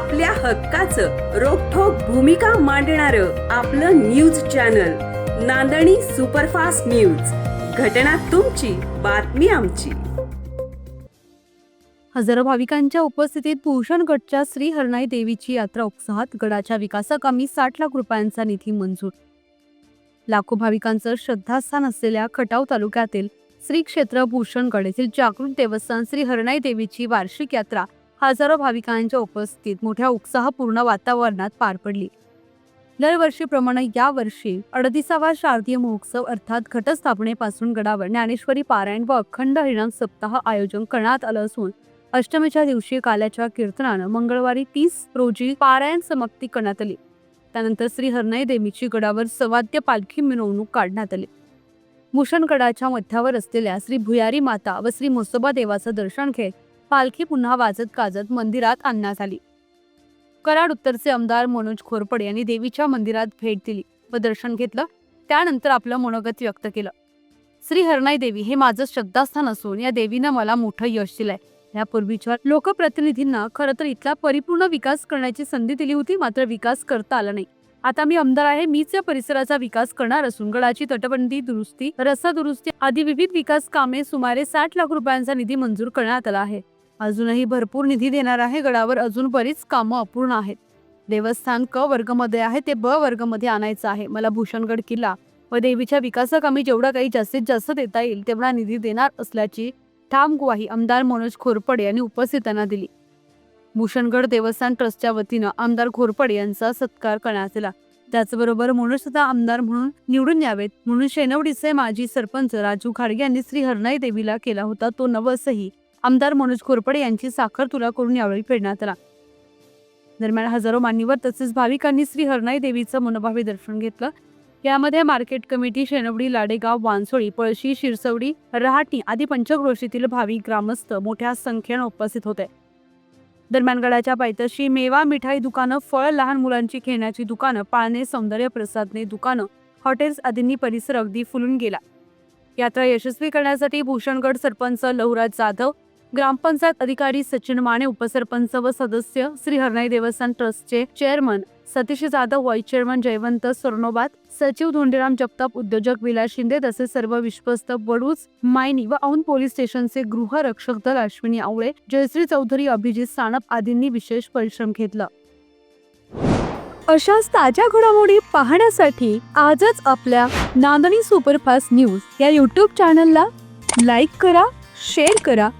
आपल्या हक्काचं रोखोक भूमिका मांडणार आपलं news channel Nandani superfast news. घटना तुमची बातमी आमची. हजारो भाविकांच्या उपस्थितीत भूषण गडच्या श्री हरणाई देवीची यात्रा उत्साहात गडाच्या विकासाकामी साठ लाख रुपयांचा निधी मंजूर. लाखो भाविकांचं श्रद्धास्थान असलेल्या खटाव तालुक्यातील श्री क्षेत्र भूषणगड येथील जागृत देवस्थान श्री हरणाई देवीची वार्षिक यात्रा हजारो भाविकांच्या उपस्थितीत मोठ्या उत्साहपूर्ण वातावरणात पार पडली. दरवर्षीप्रमाणे यावर्षी अडतीसावा शारदीय महोत्सव अर्थात घटस्थापनेपासून गडावर ज्ञानेश्वरी पारायण व अखंड हरिणाम सप्ताह आयोजन करण्यात आलं असून अष्टमीच्या दिवशी काल्याच्या कीर्तनानं मंगळवारी तीस रोजी पारायण समाप्ती करण्यात आली. त्यानंतर श्री हरनाई देवीची गडावर सवाद्य पालखी मिरवणूक काढण्यात आली. भूषणगडाच्या मध्यावर असलेल्या श्री भुयारी माता व श्री म्हसोबा देवाचं दर्शन घेत पालखी पुन्हा वाजत गाजत मंदिरात आणण्यात आली. कराड उत्तरचे आमदार मनोज खोरपडे यांनी देवीच्या मंदिरात भेट दिली व दर्शन घेतलं. त्यानंतर आपलं मनोगत व्यक्त केलं. श्री हरणाई देवी हे माझं श्रद्धास्थान असून या देवीनं मला मोठं यश दिलंय. यापूर्वीच्या लोकप्रतिनिधींना खरं तर इथला परिपूर्ण विकास करण्याची संधी दिली होती मात्र विकास करता आला नाही. आता मी आमदार आहे मीच या परिसराचा विकास करणार असून गडाची तटबंदी दुरुस्ती रस्ता दुरुस्ती आदी विविध विकास कामे सुमारे साठ लाख रुपयांचा निधी मंजूर करण्यात आला आहे. अजूनही भरपूर निधी देणार आहे गडावर अजून बरीच कामं अपूर्ण आहेत. देवस्थान क वर्गमध्ये आहे ते ब वर्गमध्ये आणायचं आहे. मला भूषणगड किल्ला व देवीच्या विकासाकामी जेवढा काही जास्तीत जास्त देता येईल तेवढा निधी देणार असल्याची ठाम ग्वाही आमदार मनोज खोरपडे यांनी उपस्थितांना दिली. भूषणगड देवस्थान ट्रस्टच्या वतीनं आमदार खोरपडे यांचा सत्कार करण्यात आला. त्याचबरोबर मनोज सुद्धा आमदार म्हणून निवडून यावेत. म्हणून शेनवडीचे माजी सरपंच राजू खाडगे यांनी श्री हरणाई देवीला केला होता तो नवसही. आमदार मनोज घोरपडे यांची साखर तुला करून यावेळी फेडण्यात आला. दरम्यान हजारो मान्यवर तसेच भाविकांनी श्री हरनाई देवीचं मनोभावी दर्शन घेतलं. यामध्ये मार्केट कमिटी शेनवडी लाडेगाव वानसोळी पळशी शिरसवडी रहाटी आदी पंचक्रोशीतील भाविक ग्रामस्थ मोठ्या संख्येनं उपस्थित होते. दरम्यान गडाच्या पायथ्याशी मेवा मिठाई दुकानं फळ लहान मुलांची खेळण्याची दुकानं पाळणे सौंदर्य प्रसादने दुकानं हॉटेल्स आदींनी परिसर अगदी फुलून गेला. यात्रा यशस्वी करण्यासाठी भूषणगड सरपंच लहुराज जाधव ग्रामपंचायत अधिकारी सचिन माने उपसरपंच व सदस्य श्री हरनाई देवस्थान ट्रस्टचे chairman Satish Jadhav vice chairman Jaywant Sarnobat सचिव धोंडीराम जगताप उद्योजक विलास शिंदे तसेच सर्व विश्वस्त बडूज मायनी व औंध पोलीस स्टेशनचे गृहरक्षक दल अश्विनी आवळे जयश्री चौधरी अभिजित सानप आदींनी विशेष परिश्रम घेतला. अशाच ताज्या घडामोडी पाहण्यासाठी आजच आपल्या नांदणी सुपरफास्ट न्यूज या युट्यूब चॅनलला लाईक करा शेअर करा